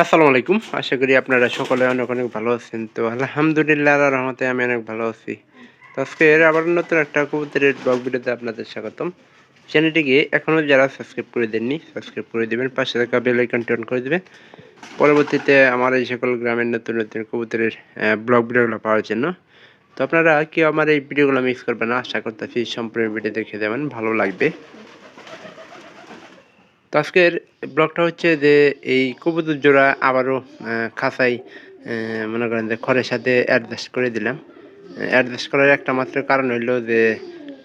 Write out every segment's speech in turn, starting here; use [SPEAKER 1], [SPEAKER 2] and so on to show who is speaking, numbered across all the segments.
[SPEAKER 1] আসসালামু আলাইকুম। আশা করি আপনারা সকলে অনেক অনেক ভালো আছেন। তো আলহামদুলিল্লাহ রহমতে আমি অনেক ভালো আছি। তো আজকে আবার নতুন একটা কবুতরের ব্লগ ভিডিওতে আপনাদের স্বাগতম। চ্যানেলটিকে এখনও যারা সাবস্ক্রাইব করে দেননি সাবস্ক্রাইব করে দেবেন, পাশে থাকা বেল আইকনটি অন করে দেবেন। পরবর্তীতে আমার এই সকল গ্রামের নতুন নতুন কবুতরের ব্লগ ভিডিওগুলো পাওয়ার জন্য। তো আপনারা কেউ আমার এই ভিডিওগুলো মিস করবেন না। আশা করতেছি সম্পূর্ণ ভিডিও দেখে যাবেন, ভালো লাগবে। তো আজকের ব্লগটা হচ্ছে যে এই কবুতর জোড়া আবারও খাঁচাই মনে করেন যে খড়ের সাথে অ্যাডজাস্ট করে দিলাম। অ্যাডজাস্ট করার একটা মাত্র কারণ হইল যে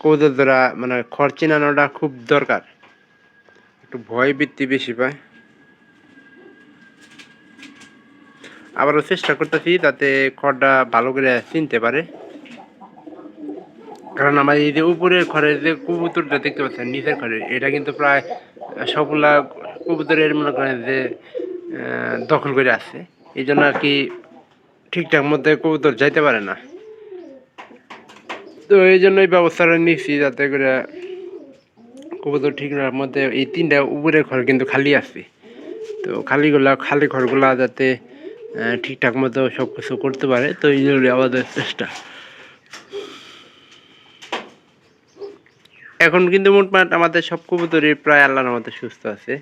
[SPEAKER 1] কবুতর জোড়া মানে খড় চিনানোটা খুব দরকার। একটু ভয় বৃত্তি বেশি পায়। আবারও চেষ্টা করতেছি যাতে খড়টা ভালো করে চিনতে পারে। কারণ আমার এই যে উপরের খড়ের যে কবুতরটা দেখতে পাচ্ছেন, নিচের ঘরে এটা কিন্তু প্রায় সবগুলা কবুতরের মনে করেন যে দখল করে আছে। এই জন্য আর কি ঠিকঠাক মধ্যে কবুতর যাইতে পারে না। তো এই জন্য এই ব্যবস্থাটা নিচ্ছি যাতে করে কবুতর ঠিক মধ্যে এই তিনটা উপরের ঘর কিন্তু খালি আছে। তো খালিগুলা, খালি ঘরগুলা যাতে ঠিকঠাক মতো সব কিছু করতে পারে, তো এই জন্য আমাদের চেষ্টা। এখন কিন্তু মোটমাট আমাদের সব কবুতরই প্রায় আল্লাহর মতো সুস্থ আছে।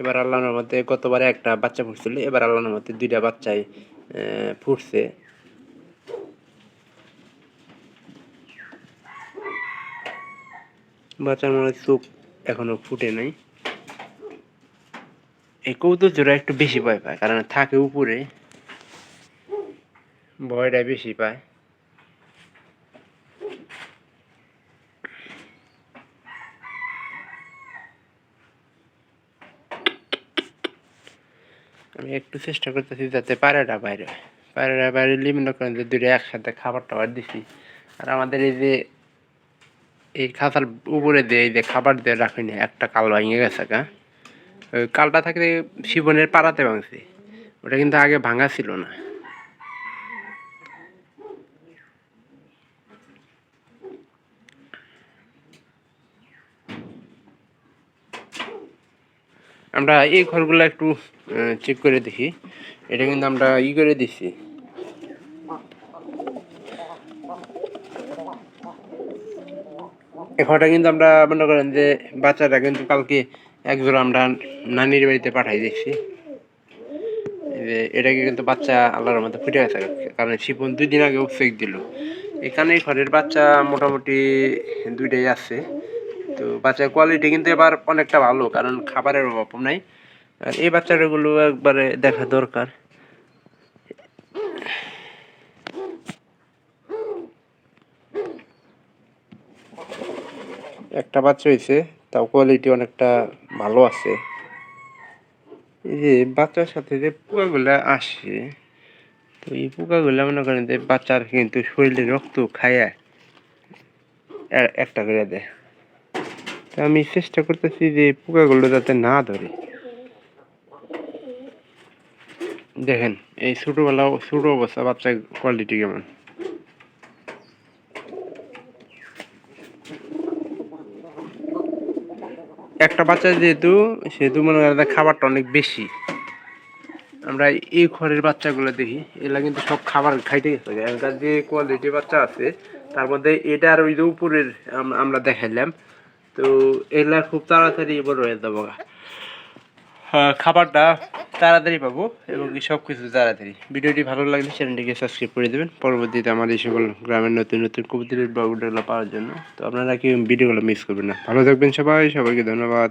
[SPEAKER 1] এবার আল্লাহর মধ্যে গতবারে একটা বাচ্চা ফুটছিল, এবার আল্লাহর মধ্যে দুইটা বাচ্চাই ফুটছে। বাচ্চার মনে চোখ এখনও ফুটে নাই। এই কৌতুক জোড়া একটু বেশি ভয় পায়, কারণ থাকে উপরে। ভয়টা বেশি পায়। আমি একটু চেষ্টা করতেছি যাতে পায়রাটা বাইরে পায়রাটা বাইরে করেন যে দুটো একসাথে খাবার টাবার দিছি। আর আমাদের এই যে, এই খাতার উপরে দিয়ে এই যে খাবার দিয়ে রাখিনি একটা কাল ভেঙে গেছে গা। ওই কালটা থাকলে শিবনের পাড়াতে ভাঙছে, ওটা কিন্তু আগে ভাঙা ছিল না। আমরা এই ঘরগুলো একটু চেক করে দেখি। এটা কিন্তু আমরা ই করে দিছি। ঘরটা কিন্তু আমরা মনে করেন যে বাচ্চাটা কিন্তু কালকে একজোড়া আমরা নানির বাড়িতে পাঠাই দিচ্ছি যে এটাকে কিন্তু বাচ্চা আল্লাহর মধ্যে ফুটে গেছে, কারণ শিপন দুই দিন আগে উৎসেক দিল। এখানে ঘরের বাচ্চা মোটামুটি দুইটাই আছে। তো বাচ্চার কোয়ালিটি কিন্তু এবার অনেকটা ভালো, কারণ খাবারের অভাব নাই। আর এই বাচ্চাগুলো একবারে দেখা দরকার। একটা বাচ্চা হয়েছে তাও কোয়ালিটি অনেকটা ভালো আছে। এই যে বাচ্চার সাথে যে পোকাগুলো আসে, তো এই পোকাগুলো মনে করেন যে বাচ্চার কিন্তু শরীরে রক্ত খায় একটা করে দেয়। তো আমি চেষ্টা করতেছি যে পোকাগুলো যাতে না ধরে। দেখেন, এই ছোটোবেলা ছোটো অবস্থা, বাচ্চা কোয়ালিটি কেমন? একটা বাচ্চা যেহেতু, সেহেতু মনে করেন খাবারটা অনেক বেশি। আমরা এই ঘরের বাচ্চাগুলো দেখি এগুলা কিন্তু সব খাবার খাইতে গেছে। যে কোয়ালিটি বাচ্চা আছে, তার মধ্যে এটা আর ওই যে উপরের আমরা দেখাইলাম তো এগুলা খুব তাড়াতাড়ি বড় হয়ে যাব খাবারটা তাড়াতাড়ি পাবো এবং সব কিছু তাড়াতাড়ি। ভিডিওটি ভালো লাগলে চ্যানেলটিকে সাবস্ক্রাইব করে দেবেন। পরবর্তীতে আমার এই সকল গ্রামের নতুন নতুন কবুতরের বাবুগুলো পাওয়ার জন্য। তো আপনারা কি ভিডিওগুলো মিস করবেন না। ভালো থাকবেন সবাই। সবাইকে ধন্যবাদ।